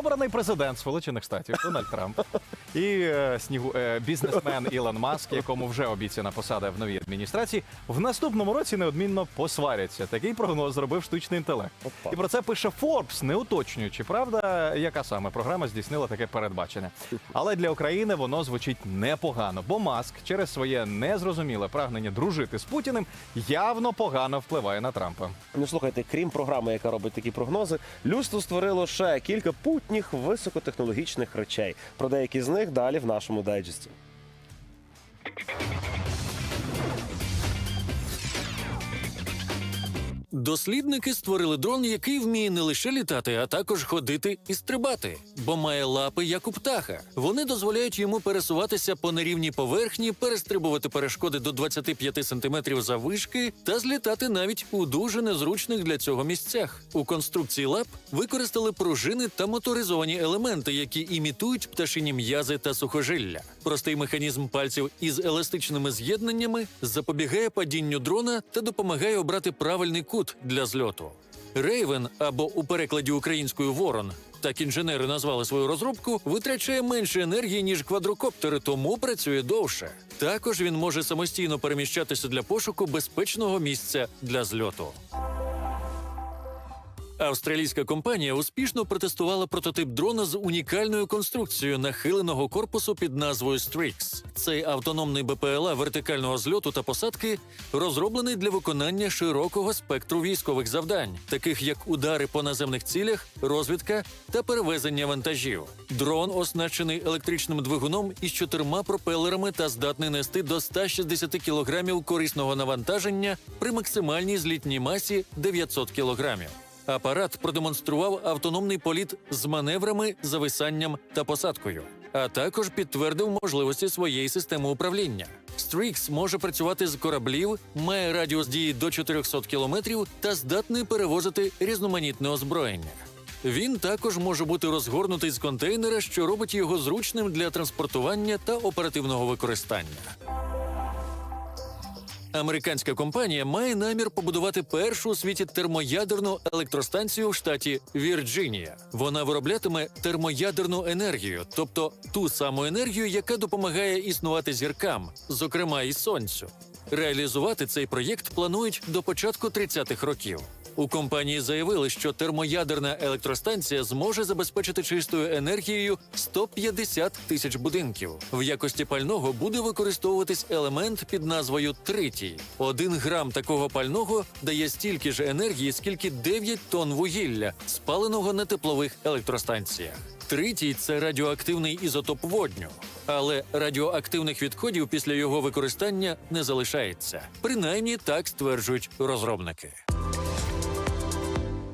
Обраний президент Сполучених Штатів Дональд Трамп і е, снігу е, бізнесмен Ілон Маск, якому вже обіцяна посада в новій адміністрації, в наступному році неодмінно посваряться. Такий прогноз зробив штучний інтелект. Опа. І про це пише Forbes, не уточнюючи, правда, яка саме програма здійснила таке передбачення. Але для України воно звучить непогано, бо Маск через своє незрозуміле прагнення дружити з Путіним явно погано впливає на Трампа. Ну слухайте, крім програми, яка робить такі прогнози, людство створило ще кілька путніх високотехнологічних речей. Про деякі з них далі в нашому дайджесті. Дослідники створили дрон, який вміє не лише літати, а також ходити і стрибати, бо має лапи як у птаха. Вони дозволяють йому пересуватися по нерівній поверхні, перестрибувати перешкоди до 25 сантиметрів заввишки та злітати навіть у дуже незручних для цього місцях. У конструкції лап використали пружини та моторизовані елементи, які імітують пташині м'язи та сухожилля. Простий механізм пальців із еластичними з'єднаннями запобігає падінню дрона та допомагає обрати правильний кут для зльоту. Рейвен або у перекладі українською ворон. Так інженери назвали свою розробку, витрачає менше енергії, ніж квадрокоптери, тому працює довше. Також він може самостійно переміщатися для пошуку безпечного місця для зльоту. Австралійська компанія успішно протестувала прототип дрона з унікальною конструкцією нахиленого корпусу під назвою Strix. Цей автономний БПЛА вертикального зльоту та посадки розроблений для виконання широкого спектру військових завдань, таких як удари по наземних цілях, розвідка та перевезення вантажів. Дрон оснащений електричним двигуном із чотирма пропелерами та здатний нести до 160 кг корисного навантаження при максимальній злітній масі 900 кг. Апарат продемонстрував автономний політ з маневрами, зависанням та посадкою, а також підтвердив можливості своєї системи управління. Strix може працювати з кораблів, має радіус дії до 400 кілометрів та здатний перевозити різноманітне озброєння. Він також може бути розгорнутий з контейнера, що робить його зручним для транспортування та оперативного використання. Американська компанія має намір побудувати першу у світі термоядерну електростанцію в штаті Вірджинія. Вона вироблятиме термоядерну енергію, тобто ту саму енергію, яка допомагає існувати зіркам, зокрема і сонцю. Реалізувати цей проєкт планують до початку 30-х років. У компанії заявили, що термоядерна електростанція зможе забезпечити чистою енергією 150 тисяч будинків. В якості пального буде використовуватись елемент під назвою тритій. Один грам такого пального дає стільки ж енергії, скільки 9 тонн вугілля, спаленого на теплових електростанціях. Тритій це радіоактивний ізотоп водню. Але радіоактивних відходів після його використання не залишається. Принаймні так стверджують розробники.